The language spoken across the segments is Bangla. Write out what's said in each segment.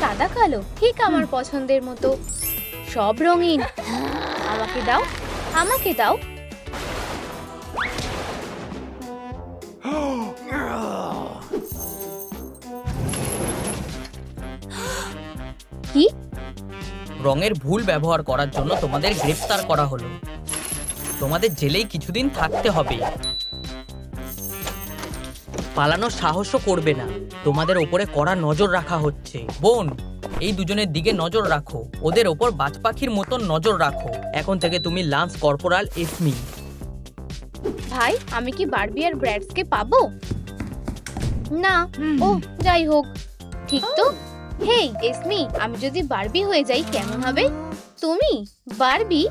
সাদা কালো ঠিক আমার পছন্দের মতো। সব রঙিন। আমাকে দাও আমাকে দাও। কি? রঙের ভুল ব্যবহার করার জন্য তোমাদের গ্রেফতার করা হলো। তোমাদের জেলেই কিছুদিন থাকতে হবে। পালানোর সাহসও করবে না। তোমাদের ওপরে কড়া নজর রাখা হচ্ছে। বোন এই দুজনের দিকে নজর রাখো। ওদের ওপর বাজ পাখির মতন নজর রাখো। এখন থেকে তুমি লান্স কর্পোরাল এসমি। ভাই আমি কি বারবি আর ব্র্যাডসকে পাবো? না ও যাই হোক। ঠিক তো? হেই এসমি আমি যদি বারবি হয়ে যাই কেমন হবে? তুমি বারবি?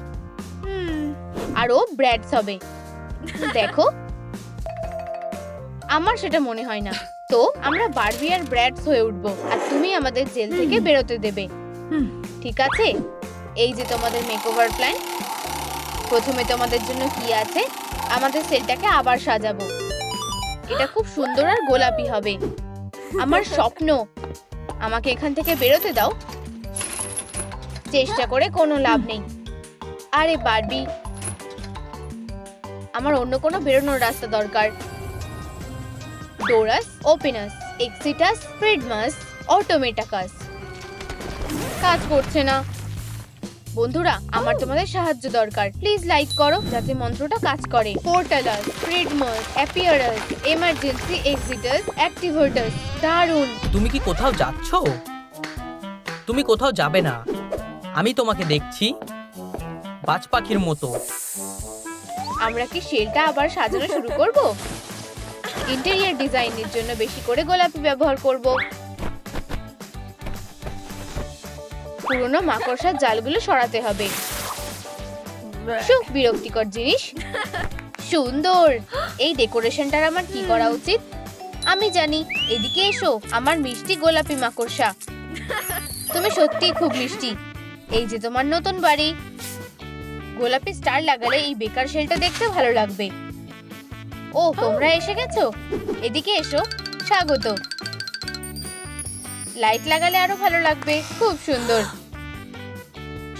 আর ও ব্র্যাডস হবে। দেখো আমার সেটা মনে হয় না। তো আমরা বারবি আর ব্র্যাডস হয়ে উঠবো আর তুমি আমাদের জেল থেকে বেরোতে দেবে। ঠিক আছে? এই যে তোমাদের মেকওভার প্ল্যান প্রথমে তোমাদের জন্য কি আছে? আমাদের সেলটাকে আবার সাজাবো। এটা খুব সুন্দর আর গোলাপি হবে। আমার স্বপ্ন আমাকে এখান থেকে বেরোতে দাও। চেষ্টা করে কোনো লাভ নেই। আরে বারবি আমার অন্য কোনো বেরোনোর রাস্তা দরকার। ডোরাস ওপেনাস এক্সিটাস ফ্রিডমাস অটোমেটাকাস কাজ করছে না। বন্ধুরা আমার তোমাদের সাহায্য দরকার। প্লিজ লাইক করো যাতে মন্ত্রটা কাজ করে। পোর্টালাস ফ্রিডমাস অ্যাপিয়ারাস এমার্জেন্সি এক্সিটাস অ্যাক্টিভেটাস দারুণ তুমি কি কোথাও যাচ্ছ? তুমি কোথাও যাবে না। আমি তোমাকে দেখছি। বাজ পাখির মতো। আমরা কি শেলটা আবার সাজানো শুরু করব? ইন্টেরিয়র ডিজাইনের জন্য বেশি করে গোলাপি ব্যবহার করব। পুরনো মাকড়সার জালগুলো সরাতে হবে। সুখ, বিরক্তিকর জিনিস। সুন্দর। এই ডেকোরেশনটার আমার কি করা উচিত? আমি জানি। এদিকে এসো, আমার মিষ্টি গোলাপি মাকড়সা। তুমি সত্যিই খুব মিষ্টি। এই যে তোমার নতুন বাড়ি। গোলাপি স্টার লাগালে এই বেকার শেলটা দেখতে ভালো লাগবে। ও তোমরা এসে গেছো? এদিকে এসো স্বাগত। লাইট লাগালে আরও ভালো লাগবে খুব সুন্দর।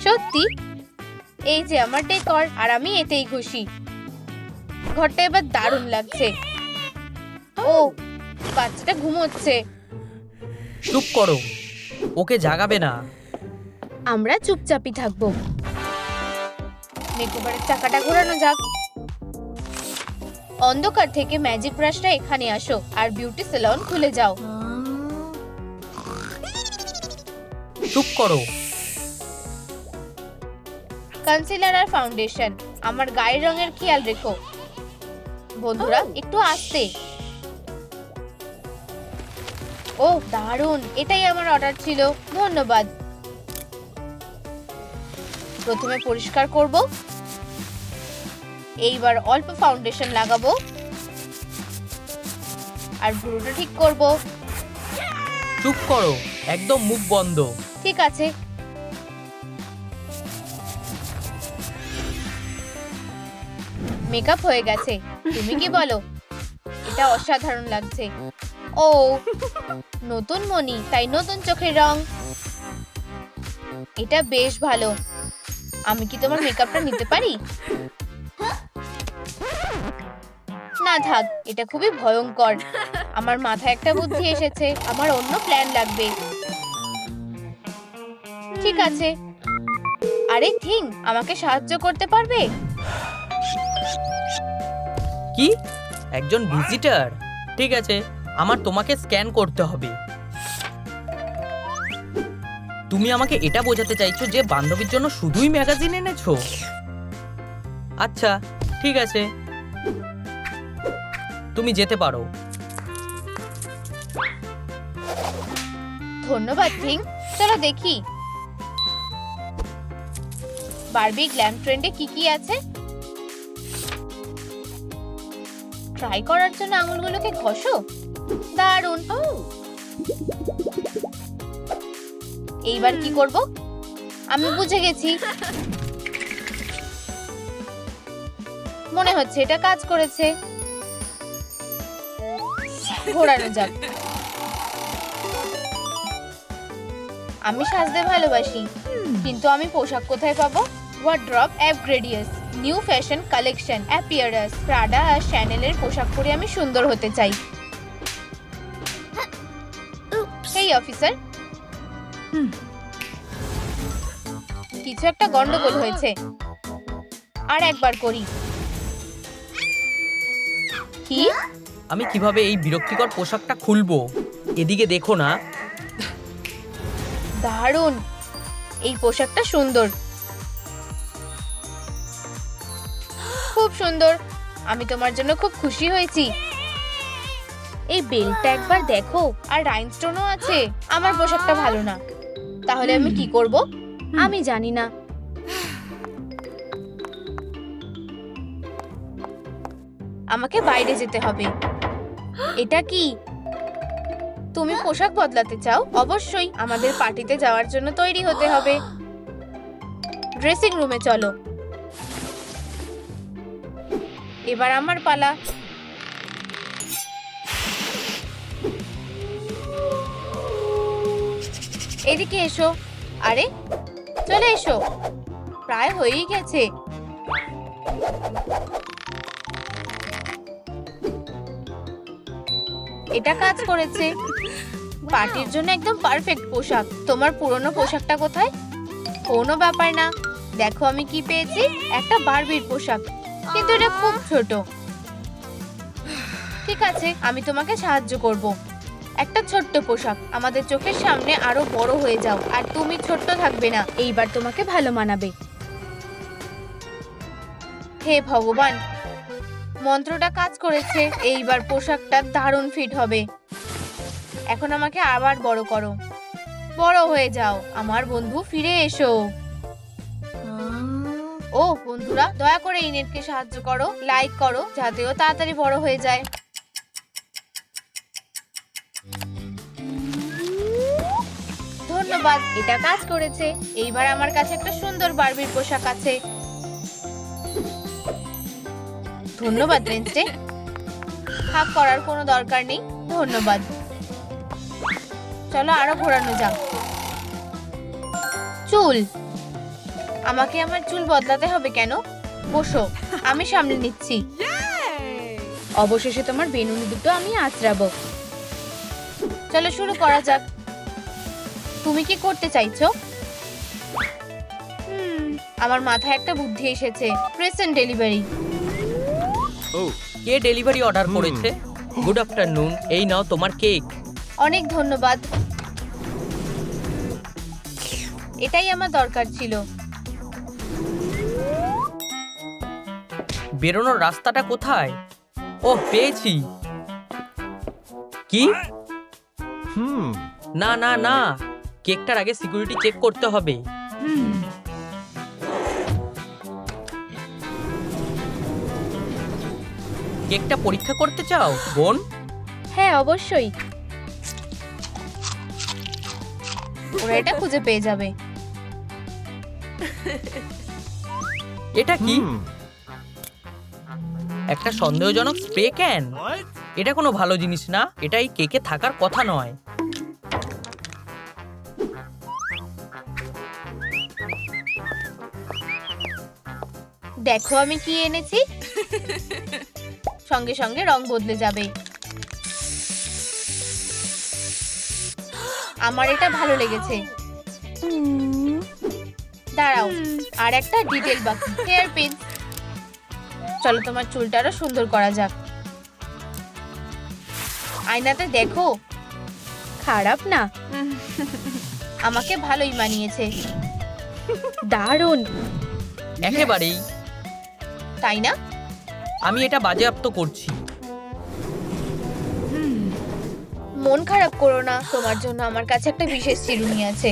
সত্যি? এই যে আমার ডেকর আর আমি এতেই খুশি। ঘরটা এবার দারুণ লাগছে। ও বাচ্চাটা ঘুমোচ্ছে। চুপ করো ওকে জাগাবে না। আমরা চুপচাপই থাকব। মেকওভারের চাকাটা ঘোরানো যাক। অন্ধকার থেকে ম্যাজিক ব্রাশটা এখানে আসো আর বিউটি সেলন খুলে যাও। চুপ করো। কনসিলার আর ফাউন্ডেশন আমার গায়ের রঙের খেয়াল রেখো। বন্ধুরা একটু আসতে। ও দারুণ এটাই আমার অর্ডার ছিল ধন্যবাদ। প্রথমে পরিষ্কার করব। এইবার অল্প ফাউন্ডেশন লাগাবো। আর ভুরুটা ঠিক করব। চুপ করো একদম মুখ বন্ধ। ঠিক আছে। মেকআপ হয়ে গেছে তুমি কি বলো? এটা অসাধারণ লাগছে। ও নতুন মনি তাই নতুন চোখের রং। এটা বেশ ভালো। আমি কি তোমার মেকআপটা নিতে পারি? থাক এটা খুবই ভয়ঙ্কর। আমার মাথায় একটা বুদ্ধি এসেছে, আমার অন্য প্ল্যান লাগবে। ঠিক আছে। আরে, থিং, আমাকে সাহায্য করতে পারবে? কি? একজন ভিজিটার ঠিক আছে, আমার তোমাকে স্ক্যান করতে হবে। তুমি আমাকে এটা বোঝাতে চাইছো যে বান্ধবীর জন্য শুধুই ম্যাগাজিন এনেছো? আচ্ছা ঠিক আছে। তুমি যেতে পারো। ধন্যবাদ থিং চলো দেখি। বারবি গ্ল্যাম ট্রেন্ডে কি কি আছে? ট্রাই করার জন্য আঙুলগুলোকে ঘষো। দারুণ এইবার কি করব? আমি বুঝে গেছি। মনে হচ্ছে এটা কাজ করেছে। ঘোরানো যাক। আমি সাজতে ভালোবাসি, কিন্তু আমি পোশাক কোথায় পাবো? ওয়ার্ড্রপ অ্যাপগ্রেডিয়াস নিউ ফ্যাশন কালেকশন অ্যাপিয়ারাস প্রাডা আর শ্যানেলের পোশাক পরে আমি সুন্দর হতে চাই। এই অফিসার। কিছু একটা গন্ডগোল হয়েছে। আর একবার করি। কি? আমি কীভাবে এই বিরক্তিকর পোশাকটা খুলবো? এদিকে দেখো না। দারুণ! এই পোশাকটা সুন্দর। খুব সুন্দর। আমি তোমার জন্য খুব খুশি হয়েছি। এই বেলটা একবার দেখো, আর রাইনস্টোনও আছে। আমার পোশাকটা ভালো না। তাহলে আমি কি করব? আমি জানি না। আমাকে বাইরে যেতে হবে। এটা কি? তুমি পোশাক বদলাতে চাও? অবশ্যই, আমাদের পার্টিতে যাওয়ার জন্য তৈরি হতে হবে। ড্রেসিং রুমে চলো। এবার আমার পালা। এদিকে এসো। আরে, চলে এসো। প্রায় হয়েই গেছে। এটা কাজ করেছে। পার্টির জন্য একদম পারফেক্ট পোশাক। তোমার পুরনো পোশাকটা কোথায়? কোনো ব্যাপার না। দেখো আমি কি পেয়েছি? একটা বারবির পোশাক। কিন্তু এটা খুব ছোট। ঠিক আছে আমি তোমাকে সাহায্য করব। একটা ছোট্ট পোশাক। আমাদের চোখের সামনে আরও বড় হয়ে যাও। আর তুমি ছোট্ট থাকবে না। এইবার তোমাকে ভালো মানাবে। হে ভগবান! মন্ত্রটা কাজ করেছে, এইবার পোশাকটা দারুণ ফিট হবে। এখন আমাকে আবার বড় করো। বড় হয়ে যাও, আমার বন্ধু ফিরে এসো। ও, বন্ধুরা, দয়া করে এই নেটকে সাহায্য করো লাইক করো, যাতে ও তাড়াতাড়ি বড় হয়ে যায়। ধন্যবাদ, এটা কাজ করেছে। এইবার আমার কাছে একটা সুন্দর বারবির পোশাক আছে। ধন্যবাদ, রেঞ্জে। হাক করার কোনো দরকার নেই। ধন্যবাদ। চলো আরও ঘোরানো যাক। চুল। আমাকে আমার চুল বদলাতে হবে কেন? বসো, আমি সামলে নিচ্ছি। অবশেষে তোমার বেনুনি দুটো আমি আঁচড়াবো। চলো শুরু করা যাক। তুমি কি করতে চাইছো? আমার মাথায় একটা বুদ্ধি এসেছে। Present delivery. কে ডেলিভারি অর্ডার করেছে? গুড আফটারনুন এই নাও তোমার কেক। অনেক ধন্যবাদ। এটাই আমার দরকার ছিল। বেরোনোর রাস্তাটা কোথায়? ও পেয়েছি। কি? হুম। না না না। কেকটার আগে সিকিউরিটি চেক করতে হবে। কেকটা পরীক্ষা করতে চাও বোন? হ্যাঁ অবশ্যই। ওরা এটা খুঁজে পেয়ে যাবে। এটা কি? একটা সন্দেহজনক স্প্রে ক্যান? এটা কোনো ভালো জিনিস না এটা এই কেকে থাকার কথা নয়। দেখো আমি কি এনেছি। সঙ্গে সঙ্গে রং বদলে যাবে। আমার এটা ভালো লেগেছে। দাঁড়াও আর একটা ডিটেল বাকি হেয়ার পিন চলো তোমার চুলটা আরও সুন্দর করা যাক। আয়নাতে দেখো। খারাপ না। আমাকে ভালোই মানিয়েছে। দারুণ। একেবারেই। তাই না? আমি এটা বাজেয়াপ্ত করছি। মন খারাপ করো না। তোমার জন্য আমার কাছে একটা বিশেষ চিরুনি আছে।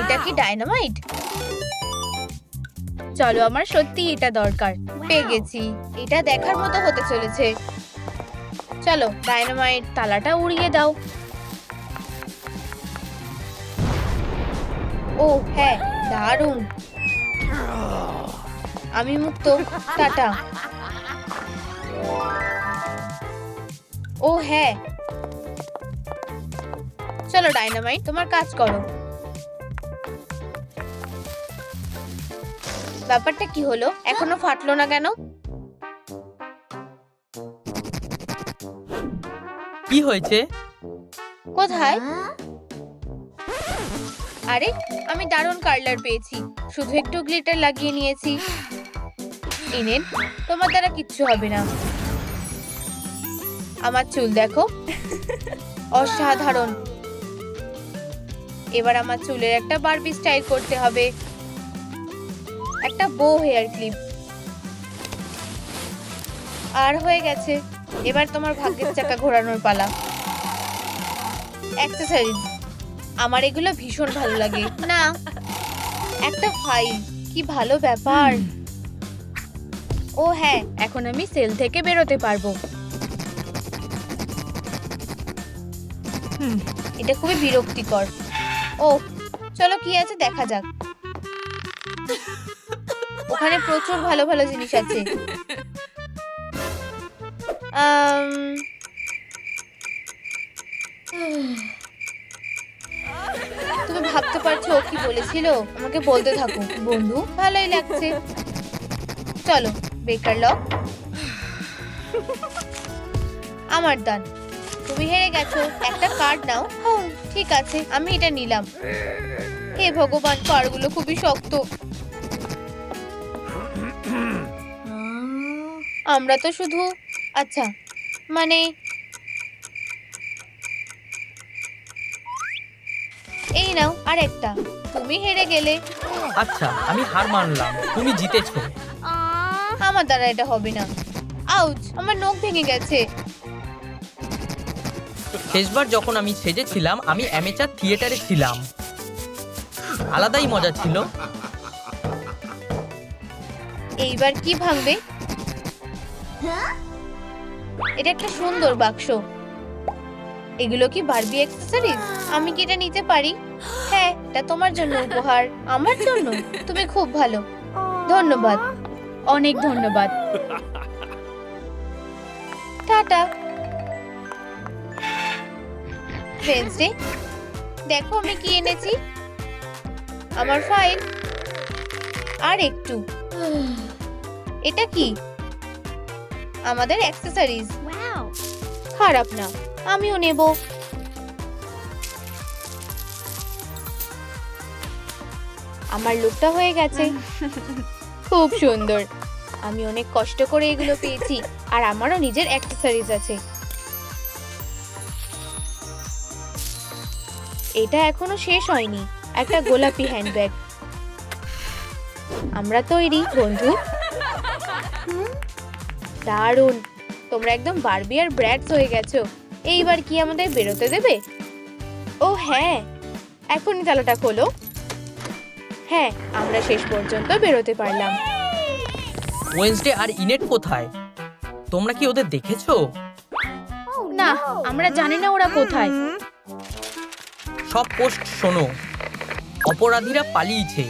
এটা কি ডায়নামাইট? চলো আমার সত্যি এটা দরকার। পেয়ে গেছি। এটা দেখার মতো হতে চলেছে। চলো ডায়নামাইট তালাটা উড়িয়ে দাও। ও হ্যাঁ দারুণ। আমি মুক্ত। টাটা। ও হ্যাঁ। চলো ডাইনামাইট তোমার কাজ করো। ব্যাপারটা কি হলো? এখনও ফাটলো না কেন? কি হয়েছে? কোথায়? আরে আমি দারুণ কার্লার পেয়েছি। শুধু একটু গ্লিটার লাগিয়ে নিয়েছি। ইনেন তোমার দ্বারা কিচ্ছু হবে না। আমার চুল দেখো, অসাধারণ। এবার আমার চুলের একটা বারবি স্টাইল করতে হবে। একটা বো হেয়ার ক্লিপ আর হয়ে গেছে, এবার তোমার ভাগ্যের চাকা ঘোরানোর পালা। অ্যাক্সেসরিজ আমার এগুলো ভীষণ ভালো লাগে। না, একটা ফাইল কি ভালো ব্যাপার। ও হ্যাঁ এখন আমি সেল থেকে বেরোতে পারব। হুম, এটা খুবই বিরক্তিকর। ও চলো কি আছে দেখা যাক। ওখানে প্রচুর ভালো ভালো জিনিস আছে। তুমি ভাবতে পারছ কি বলেছিল? আমাকে বলতে থাকো। বন্ধু ভালোই লাগছে। চলো। বেকার লক। আমার দান। তুমি হেরে গেছো, একটা কার্ড নাও। ঠিক আছে, আমি এটা নিলাম। হে ভগবান, কার্ডগুলো খুবই শক্ত। আমরা তো শুধু আচ্ছা মানে এই নাও আর একটা তুমি হেরে গেলে। আচ্ছা আমি হার মানলাম, তুমি জিতেছো। আমার দ্বারা এটা হবে না। আউচ আমার নখ ভেঙে গেছে। শেষবার যখন আমি সেজেছিলাম আমি অ্যামেচার থিয়েটারে ছিলাম। আলাদাই মজা ছিল। এইবার কি ভাঙবে? এটা একটা সুন্দর বাক্স। এগুলো কি বারবি অ্যাক্সেসরিজ আমি কি এটা নিতে পারি? হ্যাঁ এটা তোমার জন্য উপহার আমার জন্য। তুমি খুব ভালো। ধন্যবাদ। অনেক ধন্যবাদ। টাটা। ওয়েন্সডে দেখো আমি কি এনেছি। আমার ফাইল আর একটু। এটা কি? আমাদের অ্যাক্সেসরিজ খারাপ না আমিও নেব। আমার লুকটা হয়ে গেছে। খুব সুন্দর। আমি অনেক কষ্ট করে এগুলো পেয়েছি, আর আমারও নিজের অ্যাক্সেসরিজ আছে। এটা এখনও শেষ হয়নি, একটা গোলাপি হ্যান্ডব্যাগ আমরা তৈরি, বন্ধু। দারুণ। তোমরা একদম বারবি আর ব্র্যাডস হয়ে গেছো। এইবার কি আমাদের বেরোতে দেবে? ও হ্যাঁ। এখনই তালাটা খোলো। হ্যাঁ আমরা শেষ পর্যন্ত বেরোতে পারলাম। ওয়েন্সডে আর ইনেট কোথায়? তোমরা কি ওদের দেখেছ? না আমরা জানি না ওরা কোথায়। সব পোস্ট শোনো। অপরাধীরা পালিয়েছে।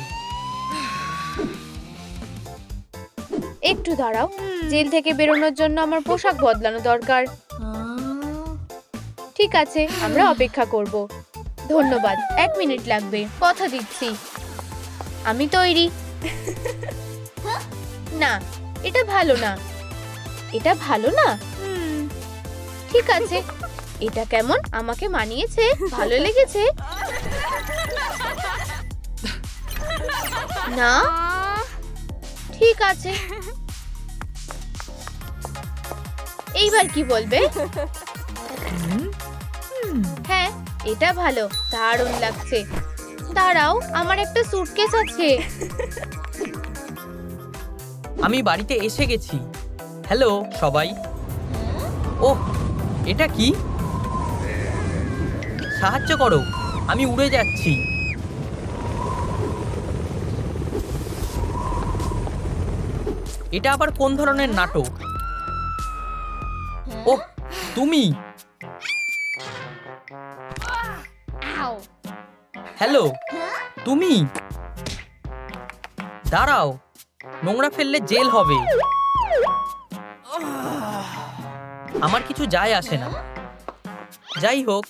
একটু দাঁড়াও জেল থেকে বেরোনোর জন্য আমার পোশাক বদলানো দরকার। ঠিক আছে আমরা অপেক্ষা করব। ধন্যবাদ এক মিনিট লাগবে। কথা দিচ্ছি। আমি তৈরি। না এটা ভালো না। এটা ভালো না? ঠিক আছে। এটা কেমন? আমাকে মানিয়েছে? ভালো লেগেছে? না? ঠিক আছে। এইবার কি বলবে? হ্যাঁ এটা ভালো। দারুণ লাগছে। দাঁড়াও, আমার একটা সুটকেস আছে। আমি বাড়িতে এসে গেছি। হ্যালো সবাই। ওহ, এটা কি? সাহায্য করো, আমি উড়ে যাচ্ছি। এটা আবার কোন ধরনের নাটক? ওহ, তুমি? হ্যালো তুমি? দাঁড়াও নোংরা ফেললে জেল হবে। আমার কিছু যায় আসে না। যাই হোক